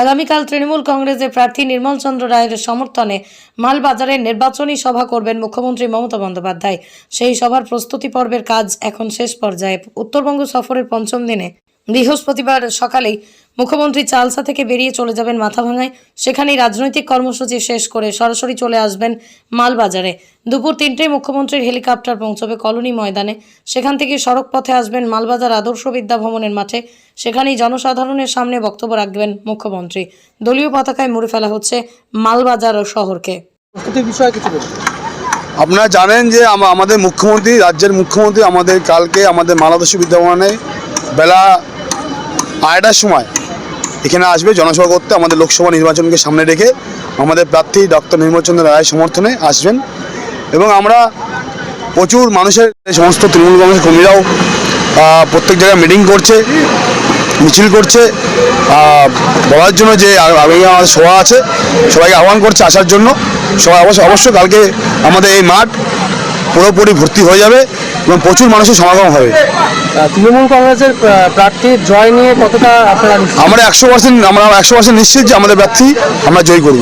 আগামীকাল তৃণমূল কংগ্রেসের প্রার্থী নির্মল চন্দ্র রায়ের সমর্থনে মালবাজারে নির্বাচনী সভা করবেন মুখ্যমন্ত্রী মমতা বন্দ্যোপাধ্যায়। সেই সভার প্রস্তুতি পর্বের কাজ এখন শেষ পর্যায়ে। উত্তরবঙ্গ সফরের পঞ্চম দিনে বৃহস্পতিবার সকালেই মুখ্যমন্ত্রী চালসা থেকে বেরিয়ে চলে যাবেন মাথাভাঙায়। সেখানেই রাজনৈতিক কর্মসূচি শেষ করে সরাসরি চলে আসবেন মালবাজারে। দুপুর তিনটেয় মুখ্যমন্ত্রীর হেলিকপ্টার পৌঁছবে কলোনি ময়দানে। সেখান থেকে সড়ক পথে আসবেন মালবাজার আদর্শ বিদ্যা ভবনের মাঠে। সেখানেই জনসাধারণের সামনে বক্তব্য রাখবেন মুখ্যমন্ত্রী। দলীয় পতাকায় মুড়ে ফেলা হচ্ছে মালবাজার ও শহরকে বিষয়ে কিছু বলুন। আপনারা জানেন যে আমাদের মুখ্যমন্ত্রী রাজ্যের মুখ্যমন্ত্রী আমাদের কালকে আমাদের মালাদস্য বিদ্যাভবনে বেলা আড়াইটার সময় এখানে আসবে, জনসভা করতে আমাদের লোকসভা নির্বাচনকে সামনে রেখে আমাদের প্রার্থী ডক্টর নির্মলচন্দ্র রায়ের সমর্থনে আসবেন। এবং আমরা প্রচুর মানুষের, সমস্ত তৃণমূল কংগ্রেসের কর্মীরাও প্রত্যেক জায়গায় মিটিং করছে, মিছিল করছে। বলার জন্য যে আগামী আমাদের সভা আছে, সবাইকে আহ্বান করছে আসার জন্য। সবাই অবশ্য, অবশ্যই কালকে আমাদের এই মাঠ পুরোপুরি ভর্তি হয়ে যাবে এবং প্রচুর মানুষের সমাগম হবে। তৃণমূল কংগ্রেসের প্রার্থীর জয় নিয়ে কতটা আপনারা আমরা একশো পার্সেন্ট আমরা একশো পার্সেন্ট নিশ্চিত যে আমাদের প্রার্থী আমরা জয় করব।